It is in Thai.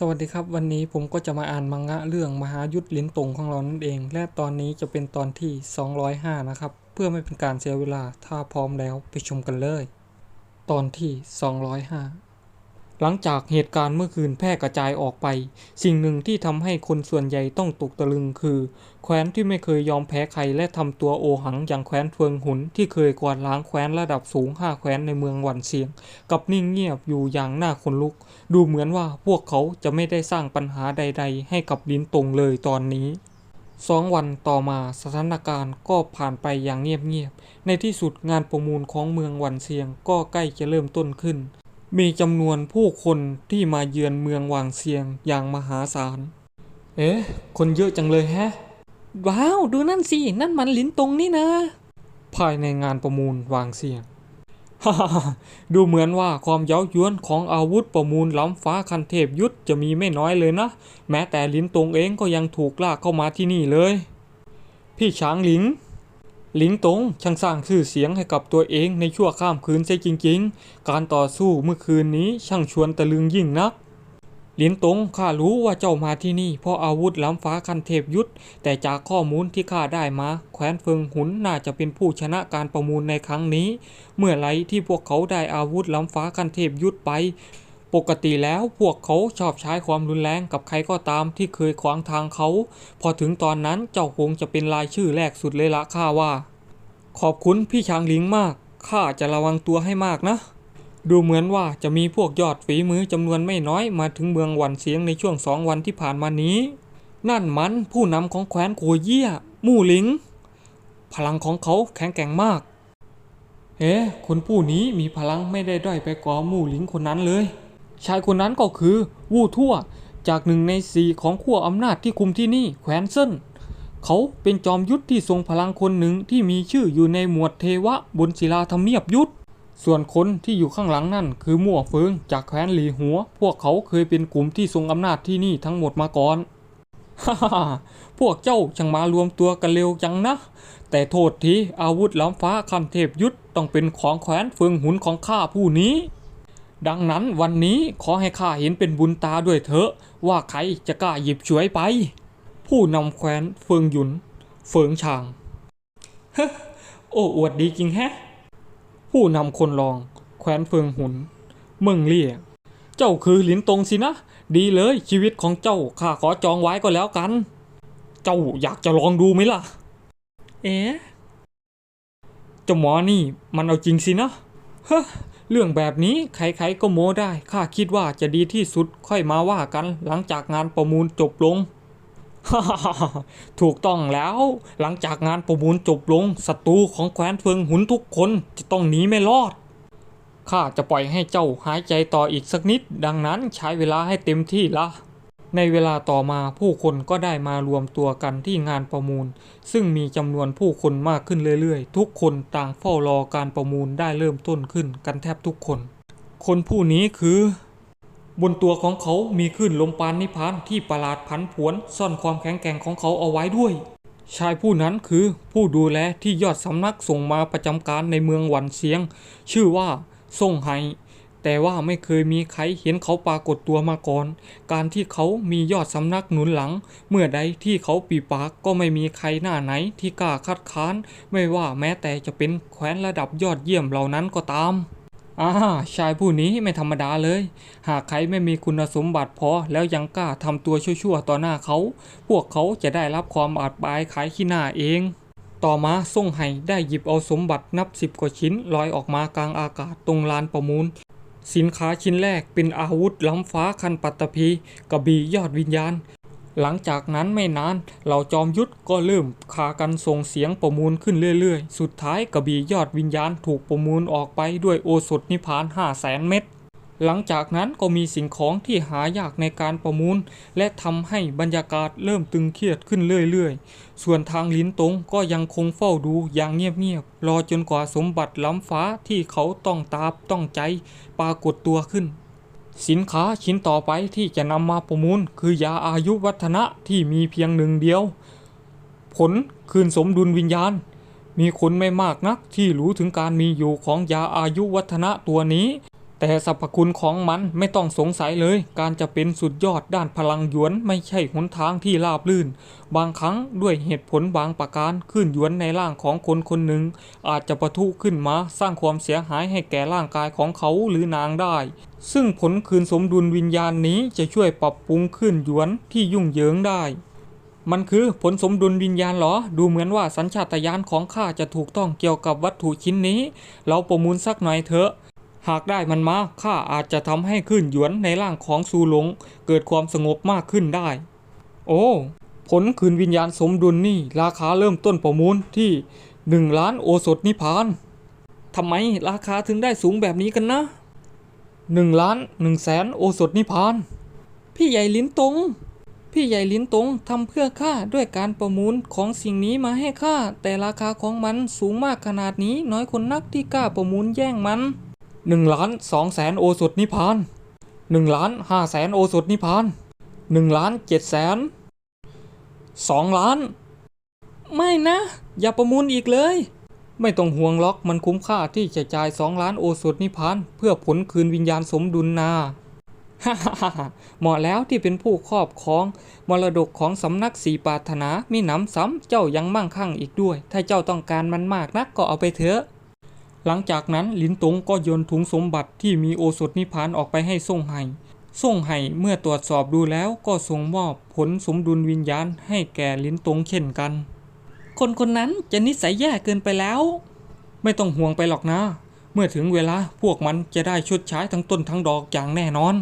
สวัสดีครับ วันนี้ผมก็จะมาอ่านมังงะเรื่องมหายุทธลิ้นตงของเรานั่นเอง และตอนนี้จะเป็นตอนที่ 205 นะครับ เพื่อไม่เป็นการเสียเวลาถ้าพร้อมแล้วไปชมกันเลย ตอนที่ 205 หลังจากเหตุการณ์เมื่อคืนแพร่กระจายออกไป สิ่งหนึ่งที่ทำให้คนส่วนใหญ่ต้องตกตะลึงคือ แคว้นที่ไม่เคยยอมแพ้ใครและทำตัวโอหังอย่างแคว้นเฟืองหุนที่เคยกวาดล้างแคว้นระดับสูงห้าแคว้นในเมืองหวันเซียง กับนิ่งเงียบอยู่อย่างน่าขนลุก ดูเหมือนว่าพวกเขาจะไม่ได้สร้างปัญหาใด ๆ ให้กับลินตงเลยตอนนี้สองวันต่อมาสถานการณ์ก็ผ่านไปอย่างเงียบๆ ในที่สุดงานประมูลของเมืองหวันเซียงก็ใกล้จะเริ่มต้นขึ้น มีจำนวนผู้คนที่มาเยือนเมืองหวางเซียงอย่างมหาศาล เอ๊ะ คนเยอะจังเลยแฮะ ว้าว ดูนั่นสิ นั่นมันลิ้นตรงนี่นะ ภายในงานประมูลหวางเซียงฮ่าฮ่าฮ่าดูเหมือนว่าความเย้ายวนของอาวุธประมูลล้ำฟ้าคันเทพยุทธจะมีไม่น้อยเลยนะ แม้แต่ลิ้นตงเองก็ยังถูกลากเข้ามาที่นี่เลย พี่ช้างหลิง หลิงตงช่างสร้างชื่อเสียงให้กับตัวเองในชั่วข้ามคืนเสียจริง ๆ การต่อสู้เมื่อคืนนี้ช่างชวนตะลึงยิ่งนัก หลินตงข้ารู้ว่าเจ้ามาที่นี่ เพราะอาวุธล้ำฟ้าคันเทพยุทธ แต่จากข้อมูลที่ข้าได้มา แคว้นเฟิงหุนน่าจะเป็นผู้ชนะการประมูลในครั้งนี้ เมื่อไรที่พวกเขาได้อาวุธล้ำฟ้าคันเทพยุทธไป ปกติแล้วพวกเขาชอบใช้ความรุนแรงกับใครก็ตามที่เคยขวางทางเขา พอถึงตอนนั้นเจ้าคงจะเป็นรายชื่อแรกสุดเลยละข้าว่า ขอบคุณพี่ช้างลิงมาก ข้าจะระวังตัวให้มากนะ ดูเหมือนว่าจะมีพวกยอดฝีมือจำนวนไม่น้อยมาถึงเมืองหวันเสียงในช่วงสองวันที่ผ่านมานี้ นั่นมันผู้นำของแคว้นโกเยี่ยมู่หลิง พลังของเขาแข็งแกร่งมาก เอ๊ะคนผู้นี้มีพลังไม่ได้ด้อยไปกว่ามู่หลิงคนนั้นเลย ชายคนนั้นก็คือวู่ทั่วจากหนึ่งในสี่ของขั้วอำนาจที่คุมที่นี่แคว้นเซินเขาเป็นจอมยุทธที่ทรงพลังคนหนึ่งที่มีชื่ออยู่ในหมวดเทวะบนศิลาธรรมเนียบยุทธ ส่วนคนที่อยู่ข้างหลังนั่นคือมั่วเฟิงจากแคว้นหลีหัว พวกเขาเคยเป็นกลุ่มที่ทรงอำนาจที่นี่ทั้งหมดมาก่อนฮ่าฮ่าพวกเจ้าช่างมารวมตัวกันเร็วจังนะ แต่โทษทีอาวุธล้ำฟ้าคันเทพยุทธต้องเป็นของแคว้นเฟิงหุนของข้าผู้นี้ ดังนั้นวันนี้ขอให้ข้าเห็นเป็นบุญตาด้วยเถอะว่าใครจะกล้าหยิบฉวยไป ผู้นำแคว้นเฟิงหยุน เฟิงชางเฮ้โอ้อวดดีจริงแฮะ ผู้นำคนรอง แคว้นเฟิงหุน เมืองเลี่ยเจ้าคือหลินตงสินะ ดีเลยชีวิตของเจ้าข้าขอจองไว้ก็แล้วกัน เจ้าอยากจะลองดูไหมล่ะ เอ๊ะเจ้าหมอนี่มันเอาจริงสินะเฮ้ เรื่องแบบนี้ใครๆก็โม้ได้ข้าคิดว่าจะดีที่สุดค่อยมาว่ากันหลังจากงานประมูลจบลง ถูกต้องแล้ว หลังจากงานประมูลจบลงศัตรูของแคว้นเฟิงหุนทุกคนจะต้องหนีไม่รอดข้าจะปล่อยให้เจ้าหายใจต่ออีกสักนิด ดังนั้นใช้เวลาให้เต็มที่ละ ในเวลาต่อมาผู้คนก็ได้มารวมตัวกันที่งานประมูล ซึ่งมีจำนวนผู้คนมากขึ้นเรื่อยๆ ทุกคนต่างเฝ้ารอการประมูลได้เริ่มต้นขึ้นกันแทบทุกคน คนผู้นี้คือ บนตัวของเขามีขึ้นลมปานนิพานที่ประหลาดผันผวน ซ่อนความแข็งแกร่งของเขาเอาไว้ด้วย ชายผู้นั้นคือผู้ดูแลที่ยอดสำนักส่งมาประจำการในเมืองหวันเสียง ชื่อว่าซ่งไฮ แต่ว่าไม่เคยมีใครเห็นเขาปรากฏตัวมาก่อน การที่เขามียอดสำนักหนุนหลัง เมื่อใดที่เขาปีปากก็ไม่มีใครหน้าไหนที่กล้าคัดค้าน ไม่ว่าแม้แต่จะเป็นแคว้นระดับยอดเยี่ยมเหล่านั้นก็ตามอ่าชายผู้นี้ไม่ธรรมดาเลย หากใครไม่มีคุณสมบัติพอแล้วยังกล้าทำตัวชั่วๆต่อหน้าเขา พวกเขาจะได้รับความอาจบายขายขี้หน้าเอง ต่อมาส่งไห่ได้หยิบเอาสมบัตินับสิบกว่าชิ้นลอยออกมากลางอากาศตรงลานประมูล สินค้าชิ้นแรกเป็นอาวุธล้ำฟ้าคันปัตตภีกระบี่ยอดวิญญาณ หลังจากนั้นไม่นานเหล่าจอมยุทธก็เริ่มคากันส่งเสียงประมูลขึ้นเรื่อยๆ สุดท้ายกระบี่ยอดวิญญาณถูกประมูลออกไปด้วยโอสถนิพาน5 0 0แสนเม็ด หลังจากนั้นก็มีสิ่งของที่หายากในการประมูล และทำให้บรรยากาศเริ่มตึงเครียดขึ้นเรื่อยๆ ส่วนทางลินตงก็ยังคงเฝ้าดูอย่างเงียบๆ รอจนกว่าสมบัติล้ำฟ้าที่เขาต้องตาบต้องใจ ปรากฏตัวขึ้น สินค้าชิ้นต่อไปที่จะนำมาประมูล คือยาอายุวัฒนะที่มีเพียงหนึ่งเดียว ผลคืนสมดุลวิญญาณมีคนไม่มากนักที่รู้ถึงการมีอยู่ของยาอายุวัฒนะตัวนี้ แต่สรรพคุณของมันไม่ต้องสงสัยเลย การจะเป็นสุดยอดด้านพลังหยวนไม่ใช่หนทางที่ราบลื่น บางครั้งด้วยเหตุผลบางประการขึ้นหยวนในร่างของคนคนหนึ่ง อาจจะประทุขึ้นมาสร้างความเสียหายให้แก่ร่างกายของเขาหรือนางได้ ซึ่งผลคืนสมดุลวิญญาณนี้จะช่วยปรับปรุงขึ้นหยวนที่ยุ่งเหยิงได้มันคือผลสมดุลวิญญาณเหรอ ดูเหมือนว่าสัญชาตญาณของข้าจะถูกต้องเกี่ยวกับวัตถุชิ้นนี้ เราประมูลสักหน่อยเถอะ หากได้มันมาข้าอาจจะทำให้ขึ้นหยวนในร่างของซูหลง เกิดความสงบมากขึ้นได้ โอ้ ผลคืนวิญญาณสมดุลนี่ ราคาเริ่มต้นประมูลที่1ล้านโอสถนิพานทำไมราคาถึงได้สูงแบบนี้กันนะ1ล้าน1แสนโอสถนิพพาน พี่ใหญ่ลิ้นตรงพี่ใหญ่ลิ้นตรงทำเพื่อข้าด้วยการประมูลของสิ่งนี้มาให้ข้าแต่ราคาของมันสูงมากขนาดนี้น้อยคนนักที่กล้าประมูลแย่งมัน หนึ่งล้านสองแสนโอสถนิพานหนึ่งล้านห้าแสนโอสถนิพานหนึ่งล้านเจ็ดแสนสองล้าน ไม่นะ อย่าประมูลอีกเลย ไม่ต้องห่วงล็อกมันคุ้มค่าที่จะจ่ายสองล้านโอสถนิพานเพื่อผลคืนวิญญาณสมดุลนาฮ่าฮ่าฮ่าเหมาะแล้วที่เป็นผู้ครอบครอง มรดกของสำนักสีปาถนามีหนำซ้ำเจ้ายังมั่งคั่งอีกด้วย ถ้าเจ้าต้องการมันมากนักก็เอาไปเถอะ หลังจากนั้นลินตงก็โยนถุงสมบัติที่มีโอสถนิพานออกไปให้ส่งไห่ส่งไห่เมื่อตรวจสอบดูแล้วก็ส่งมอบผลสมดุลวิญญาณให้แก่ลินตงเช่นกัน คนคนนั้นจะนิสัยแย่เกินไปแล้ว ไม่ต้องห่วงไปหรอกนะ เมื่อถึงเวลาพวกมันจะได้ชดใช้ทั้งต้นทั้งดอกอย่างแน่นอน